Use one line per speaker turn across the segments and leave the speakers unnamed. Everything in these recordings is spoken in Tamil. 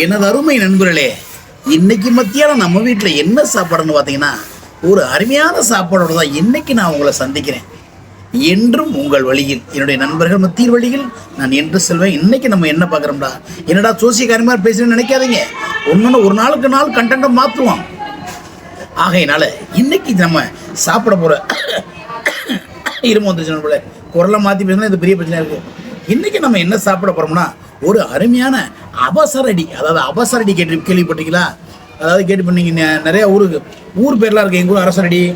எனது அருமை நண்பர்களே இன்னைக்கு மத்தியானம் நம்ம வீட்டில் என்ன சாப்பாடுன்னு பார்த்தீங்கன்னா ஒரு அருமையான சாப்பாடோடு தான் இன்னைக்கு நான் உங்களை சந்திக்கிறேன். என்றும் உங்கள் வழியில் என்னுடைய நண்பர்கள் மத்தியில் வழியில் நான் என்று செல்வேன். இன்னைக்கு நம்ம என்ன பார்க்குறோம்டா? என்னடா சோசியக்காரி மாதிரி பேசுறேன்னு நினைக்காதீங்க. ஒன்று ஒரு நாளுக்கு நாள் கண்டென்ட்டை மாற்றுவோம் ஆகையினால இன்னைக்கு நம்ம சாப்பிட போகிற இரும்பு வந்துருச்சு நம்மள குரலை மாற்றி பேசினா இது பெரிய பிரச்சனையாக இருக்குது இன்னைக்கு நம்ம என்ன சாப்பிட போறோம்னா ஒரு அருமையான அவசரடி அதாவது அவசரடி கேட்டு கேள்விப்பட்டீங்களா அதாவது கேட்டு பண்ணீங்க நிறைய ஊருக்கு ஊர் பேர்லாம் இருக்கு எங்கள் ஊர் அரசரடி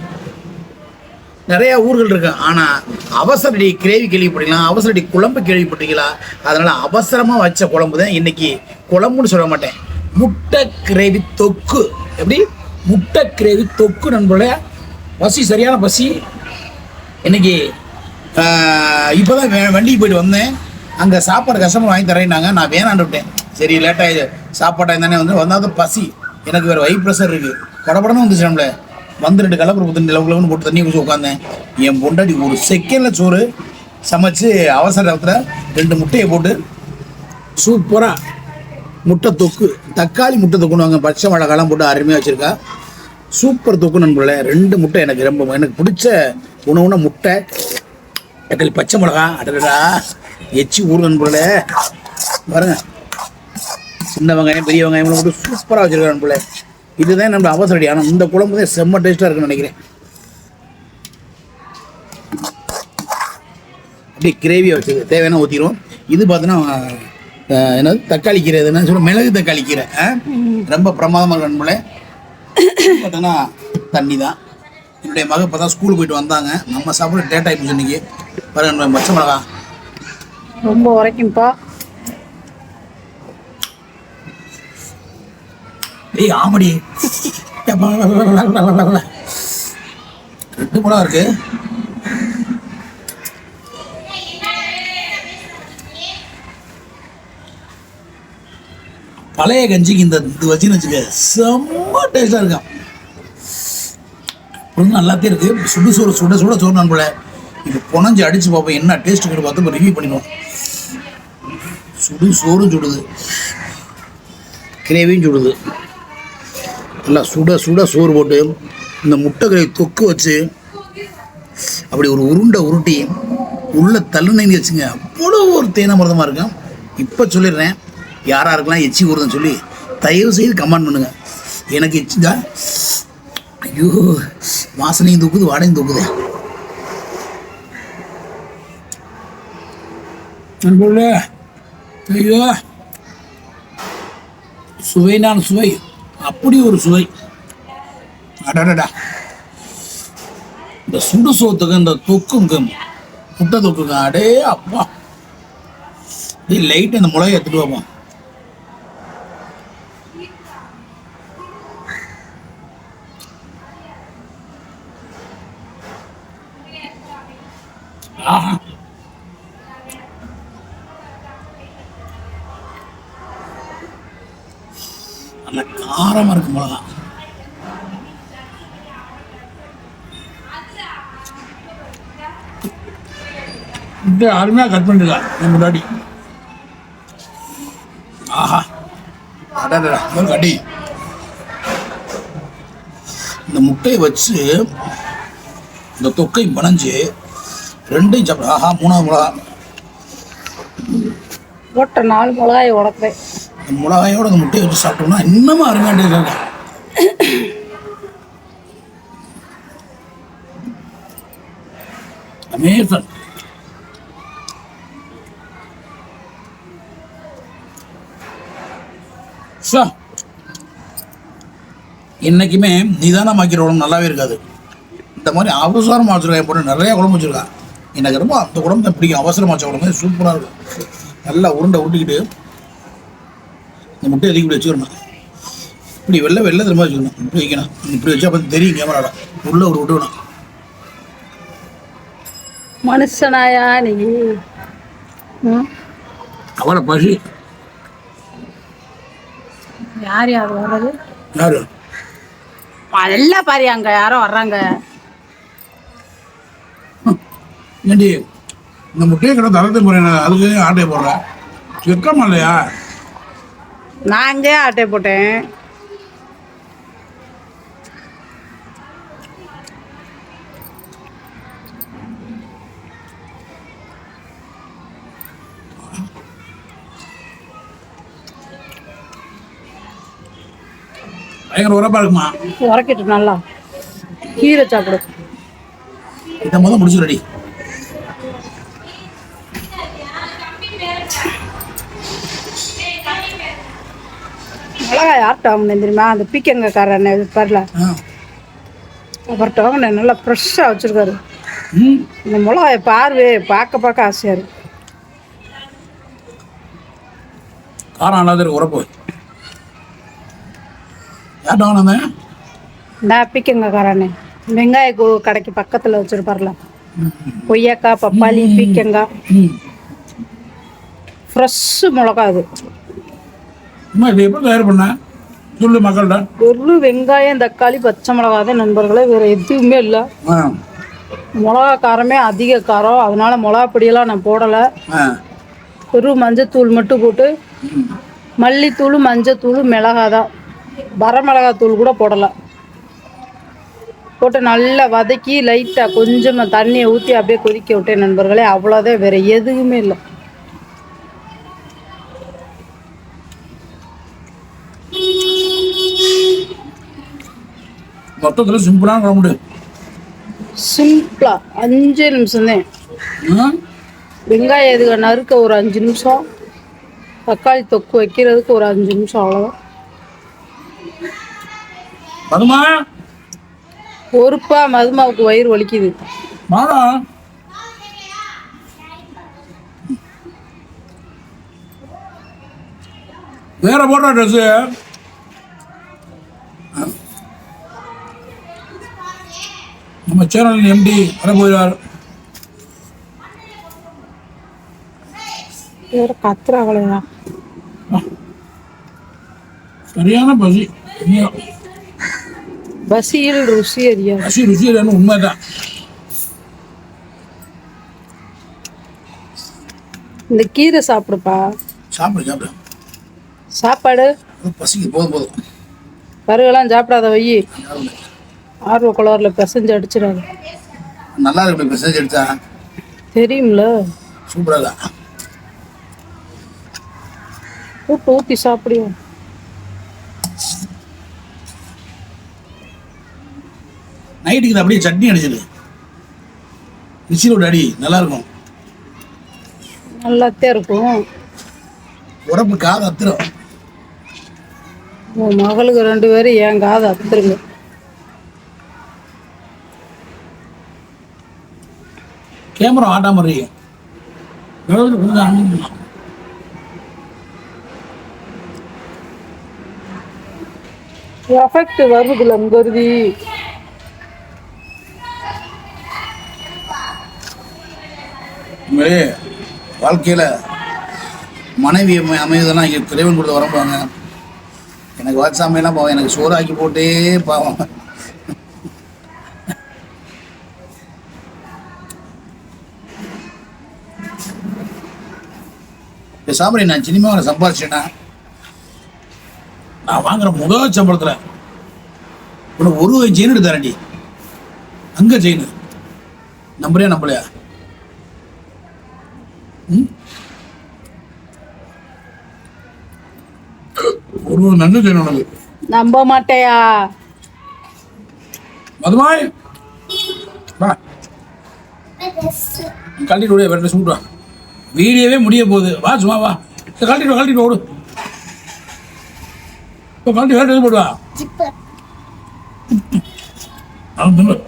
நிறைய ஊர்கள் இருக்கு ஆனால் அவசரடி கிரேவி கேள்விப்பட்டீங்களா அவசரடி குழம்பு கேள்விப்பட்டீங்களா அதனால அவசரமாக வச்ச குழம்பு தான் இன்னைக்கு குழம்புன்னு சொல்ல மாட்டேன். முட்டை கிரேவி தொக்கு. எப்படி? முட்டை கிரேவி தொக்கு நண்பர்களே. பசி சரியான பசி. இன்னைக்கு இப்போ தான் வண்டிக்கு போயிட்டு வந்தேன். அங்கே சாப்பாடு கஷ்டமாக வாங்கி தரேன்னாங்க. நான் வேணான்னு விட்டேன். சரி லேட்டாக சாப்பாட்டாக தானே வந்து வந்தால் பசி. எனக்கு வேறு வயிறு ப்ரெஷர் இருக்குது படபடன்னு வந்துச்சு நம்மள. வந்து ரெண்டு கலப்பரு ரெண்டு லவ் போட்டு தண்ணி குடிச்சு உட்காந்தேன் என் பொண்டாட்டி ஒரு செகண்டில் சோறு சமைச்சு அவசரத்தில் ரெண்டு முட்டையை போட்டு சூப்பராக முட்டை தொக்கு தக்காளி முட்டை தொக்குன்னு வாங்க. பச்சை மிளகாலாம் போட்டு அருமையாக வச்சுருக்கா. சூப்பர் தொக்கு நண்பர்களே. ரெண்டு முட்டை எனக்கு ரொம்ப எனக்கு பிடிச்ச உணவுனா முட்டை. தக்காளி பச்சை மிளகா அடடா எச்சி ஊர் நண்பர்களே. பாருங்க. சின்ன வெங்காயம் பெரிய வெங்காயம் போட்டு சூப்பராக வச்சுருக்கேன் நண்பர்களே. இதுதான் நம்ம அவசரடி ஆனால் இந்த குழம்பு தான் செம்ம டேஸ்ட்டாக இருக்குன்னு நினைக்கிறேன். அப்படியே கிரேவியை வச்சு தேவையான ஊற்றிடுவோம் இது பார்த்தீங்கன்னா என்னது? தக்காளி கீரை என்ன சொல்ல மிளகு தக்காளி கீரை ரொம்ப பிரமாதமாக இருக்கு நண்பர்களே. பார்த்தீங்கன்னா தண்ணி தான் என்னுடைய மக இப்போ தான் ஸ்கூலுக்கு போயிட்டு வந்தாங்க. நம்ம சாப்பிட டேட் ஆகிப்போச்சு இன்னைக்கு. பாருங்க நம்ம பச்சை மிளகா
ரொம்ப உரைக்கும்ப்பா.
ஏய் ஆமடி. ரெண்டு மிளகா இருக்கு. பழைய கஞ்சிக்கு இந்த இது வச்சுன்னு வச்சுக்க. செம்ம டேஸ்டாக இருக்கும் அப்புறம் நல்லாத்தே இருக்கு. சுடு சோறு சுட சுட சோறு நண்பல இது புனஞ்சு அடிச்சு பார்ப்போம் என்ன டேஸ்ட்டுன்னு பார்த்து இப்போ ரிவ்யூ பண்ணிடுவோம். சுடு சோறும் சுடுது. கிரேவியும் சுடுது. நல்லா சுட சுட சோறு போட்டு இந்த முட்டைக்கறி தொக்கு வச்சு அப்படி ஒரு உருண்டை உருட்டி உள்ள தள்ளுனீங்க வச்சுங்க. அவ்வளோ ஒரு தேனமிரதமாக இருக்கும். இப்போ சொல்லிடுறேன். யார் யாருக்கெல்லாம் எச்சி ஊறுதுன்னு சொல்லி தயவு செய்து கமெண்ட் பண்ணுங்க. எனக்கு எச்சிதா ஐயோ வாசனையும் தூக்குது வாடையும் தூக்குது. நண்பர்களே, ஐயோ சுவைனான சுவை. அப்படி ஒரு சுவை. அடடடா இந்த சுடு சோத்துக்கு இந்த தொக்குங்க முட்டை தொக்குங்க அடே அப்பா. டேய் லைட் இந்த மிளகை எடுத்துட்டு வாமா ஆஹா. நல்ல இருக்கும் மிளகா இது அருமையாக கட் பண்ணிடலாம் என் முன்னாடி ஆஹா. அடடா கடி இந்த முட்டையை வச்சு இந்த தொக்கை பனஞ்சு ரெண்டையும் சாப்பிட. ஆஹா மூணாவது மிளகா
போட்ட நாலு மிளகாய் உடப்பேன்.
இந்த மிளகாயோட அந்த முட்டையை வச்சு சாப்பிட்டோம்னா இன்னமும் அருமையாக டேஸ்ட் இருக்கும் அமேசன் என்றைக்குமே நிதானம் நிதானமாக்கிற உடம்பு நல்லாவே இருக்காது. இந்த மாதிரி அவசரமாக வச்சுருக்கேன் போட்டு நிறையா நிறைய குழம்பு வச்சுருக்கா. எனக்கு ரொம்ப அந்த குழம்பு பிடிக்கும். அவசரமாக வச்ச குழம்பு சூப்பராக இருக்கும். நல்லா உருண்டை உருட்டிக்கிட்டு இந்த முட்டையை தூக்கி இப்படி வச்சுக்கணும் இப்படி வெள்ளை வெள்ளை திரும்ப வச்சுக்கணும். இப்படி வைக்கணும். இப்படி வச்சா பார்த்து தெரியும் கேமராவில் உள்ளே ஒரு விட்டுக்கணும்
மனுஷனாயா நீ?
அவளை பசி
யார் யார் வர்றது?
யாரு?
அதெல்லாம் பாரு அங்க யாரோ வர்றாங்க.
ஏண்டி இந்த முட்டையை கடை தரத்தை போகிறேன் அதுக்கு ஆட்டையை போடுறேன் வெக்கமா இல்லையா?
நான் அங்கேயே ஆட்டை போட்டேன்.
பயங்கர உரப்பா இருக்குமா?
உரைக்கட்டு நல்லா. கீரை சாப்பிடு.
இதை முதல் முடிச்சுடடி
மிளகாய் யார்கிட்ட வாங்கினேன் தெரியுமா? அந்த பீக்கங்காக்காரன் பரல.
ஆ.
அவர்கிட்ட வாங்கினேன் நல்லா ஃப்ரெஷ்ஷாக வச்சுருக்காரு. இந்த மிளகாயை பார்வே பார்க்க பார்க்க ஆசையாக இருக்கு.
காரம் இருக்கு உரப்பு.
நான் பீக்கங்காக்காரனே. வெங்காய கடைக்கு பக்கத்தில் வச்சுருப்பார்ல கொய்யாக்காய் பப்பாளி பீக்கங்காய். ஃப்ரெஷ்ஷு மிளகா அது.
அம்மா இதை எப்படி தயார் பண்ண? சொல்லு மக்கள்கிட்ட.
ஒரு வெங்காயம் தக்காளி பச்சை மிளகா தான் நண்பர்களே வேறு எதுவுமே இல்லை. மிளகா காரமே அதிக காரம் அதனால மிளகா பொடியெல்லாம் நான் போடலை. வெறும் மஞ்சத்தூள் மட்டும் போட்டு மல்லித்தூள் மஞ்சத்தூள் மிளகா தான். வரமிளகாத்தூள் கூட போடலை. போட்டு நல்லா வதக்கி லைட்டாக கொஞ்சமாக தண்ணியை ஊற்றி அப்படியே கொதிக்க விட்டேன் நண்பர்களே அவ்வளோதான் வேறு எதுவுமே இல்லை.
மொத்தத்தில் சிம்பிளான குழம்பு
சிம்பிளாக அஞ்சு நிமிஷம் தான் வெங்காயம் இதுக்கு நறுக்க ஒரு அஞ்சு நிமிஷம்? தக்காளி தொக்கு வைக்கிறதுக்கு ஒரு அஞ்சு நிமிஷம் அவ்வளோதான்
பதுமா
பொறுப்பா மதுமாவுக்கு வயிறு வலிக்குது.
மாடா வேற போடுற ட்ரெஸ்ஸு நம்ம சேனல் எம்டி வர போயிடார்
வேற கத்துறாங்களா
சரியான பசி.
பசியில் ருசி அறியாது
பசி ருசி இல்லைன்னு உண்மைதான்.
இந்த கீரை சாப்பிடுப்பா.
சாப்பிடு சாப்பிடு.
சாப்பாடு?
பசிக்கு போதும் போதும்.
பருகெல்லாம் சாப்பிடாத வை. ஆர்வ குளரில் பிசைஞ்சு அடிச்சிடாது.
நல்லா இருக்கு மெசேஜ் எடுத்தா
தெரியும்ல?
சூப்பராக
ஊட்டு ஊற்றி சாப்பிடுவோம்
நைட்டுக்கு அப்படியே சட்னி அடிச்சிடு. விசிலோட அடி நல்லா இருக்கும்.
நல்லாத்தே இருக்கும்.
உடம்பு காது அத்திரம்.
உன் மகளுக்கு ரெண்டு பேரும் என் காது அத்துருங்க?
கேமரா ஆட்டாம இருக்கு எவ்வளவு கொஞ்சம்.
எஃபெக்ட் வருதுல கருதி
உண்மையிலே வாழ்க்கையில மனைவி அமை- அமைவதெல்லாம் இங்கே இறைவன் கொடுத்த வரம்பாங்க. எனக்கு வாட்சாமையெல்லாம் பாவம். எனக்கு சோறாக்கி போட்டே பாவம். பேசாம நான் சினிமாவில் சம்பாரிச்சேன்னா நான் வாங்குற முதல் சம்பளத்தில் உனக்கு ஒரு செயின் எடுத்து தரேன்டி அங்கே செயின் நம்புறியா நம்பலையா? ம்? ஒரு நன்றி செய்யணும் உனக்கு.
நம்ப மாட்டேயா?
மதுமாய் விட வேற வா. வீடியோவே முடிய போகுது. வா சும்மா வா. கழட்டிட்டு வா, கழட்டிட்டு வா, விடு இப்போ கழட்டி வேற ட்ரெஸ் போடு வா அவன்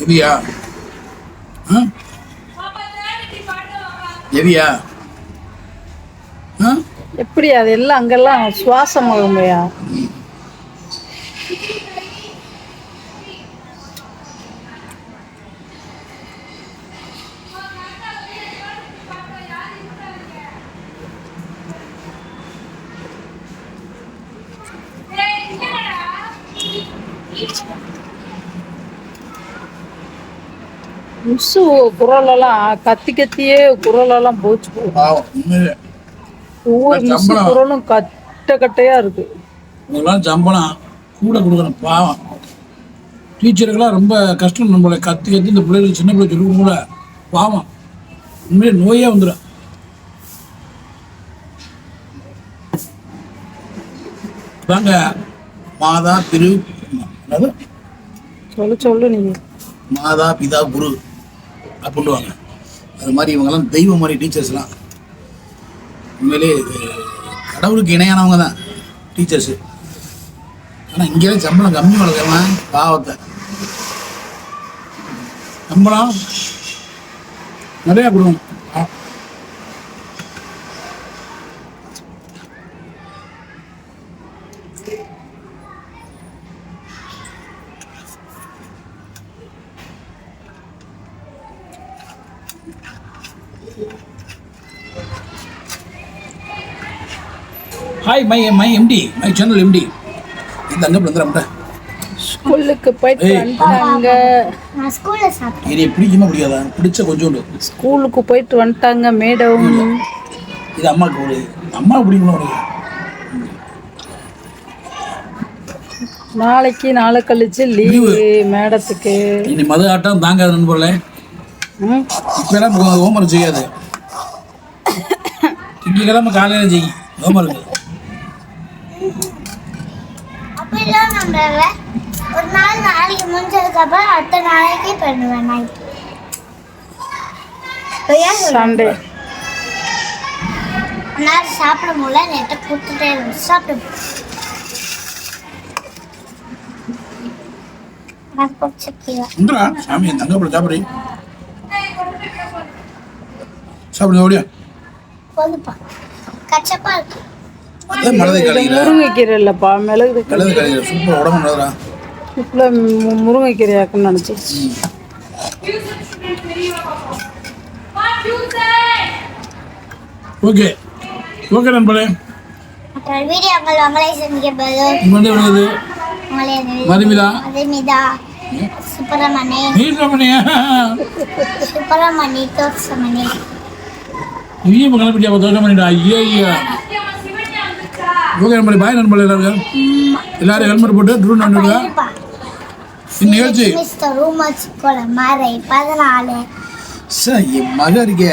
எவியா ஆ?
எப்படி அது எல்லாம் அங்கெல்லாம் சுவாசம் மகமையா குரல் குரலெல்லாம் கத்தி கத்தியே குரலெல்லாம் போச்சு. போகும் ஒவ்வொரு மிஸ்
சம்பளம்.
குரலும் கட்ட கட்டையா இருக்கு.
உங்களுக்கெல்லாம் சம்பளம். கூட கொடுக்கணும் பாவம். டீச்சருக்கெல்லாம் ரொம்ப கஷ்டம் நம்மளை கத்தி கத்தி இந்த பிள்ளைகளுக்கு சின்ன பிள்ளை சொல்லி கூட பாவம். உண்மையிலே நோயே வந்துடும் தாங்க மாதா திரு?
சொல்லு சொல்லு நீங்க.
மாதா பிதா குரு. அப்படின்டுவாங்க அது மாதிரி இவங்கெல்லாம் தெய்வம் மாதிரி டீச்சர்ஸ்லாம். உண்மையிலே கடவுளுக்கு இணையானவங்க தான் டீச்சர்ஸு ஆனால் இங்கே சம்பளம் கம்மி வளர்க்கலாம் பாவத்தை. சம்பளம் நிறையா கொடுக்கணும். Hi my my MD my channel MD இந்த அங்கே பிறந்துடா
ஸ்கூலுக்கு போயிட்டு. வந்துட்டாங்க.
நான் ஸ்கூலில் சாப்பிட்டேன்.
இது பிடிக்குமா பிடிக்காதா? பிடிச்ச கொஞ்சோண்டு.
ஸ்கூலுக்கு போயிட்டு வந்துட்டாங்க மேடம்
இது அம்மாவுக்கு ஒரு அம்மா பிடிக்கணும் உனக்கு?
நாளைக்கு நாளை கழிச்சு லீவு. மேடத்துக்கு.
இனி மது ஆட்டம் தாங்காது நண்பர்களே. இப்பெல்லாம் ஹோம்ஒர்க் செய்யாது. திங்கக்கிழமை காலையில் செய்யும் ஹோம்ஒர்க்
நம்மள ஒரு நாள் நாளைக்கு முடிஞ்சதுக்கப்புறம் அடுத்த நாளைக்கு பண்ணுவேன்
சண்டே
நான் சாப்பிட முடியல நெட்டை கொடுத்துட்டே இருந்தேன் சாப்பிட. நான் பிடிச்சிருக்கீங்க
வந்துடா சாமி என் தங்க பிள்ளை சாப்பிடு சாப்பிடுங்க ஓடியா
போதுப்பா கச்சப்பா இருக்கு.
அதான் மனதை கலைகிற
முருங்கைக்கீரை இல்லப்பா மிளகு
கலந்து கலைகிற சூப்பர். உடம்பு நல்லதுடா.
இப்பல முருங்கைக்கீரையாக்குன்னு நினச்சிருச்சு.
ஓகே. ஓகே நண்பர்களே
அப்புறம் வீடியோ உங்கள் உங்களை
மதுமிதா.
மதுமிதா. சுப்பிரமணி. சுப்பிரமணி தோசமணி.
நீ இப்போ ஐயா ஓகே நண்பர்களே பாய் நண்பர்களே எல்லாரும் எல்லாரும் ஹெல்மெட் போட்டு ட்ரூன் நண்பர்களா? இந்நிகழ்ச்சி
பதினாலு.
சார் என் மக இருக்கே.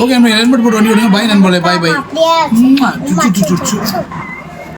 ஓகே நம்ம ஹெல்மெட் போட்டு வண்டி விடுங்க பாய் நண்பர்களே பாய் பாய் சுச்சு.
சுச்சு.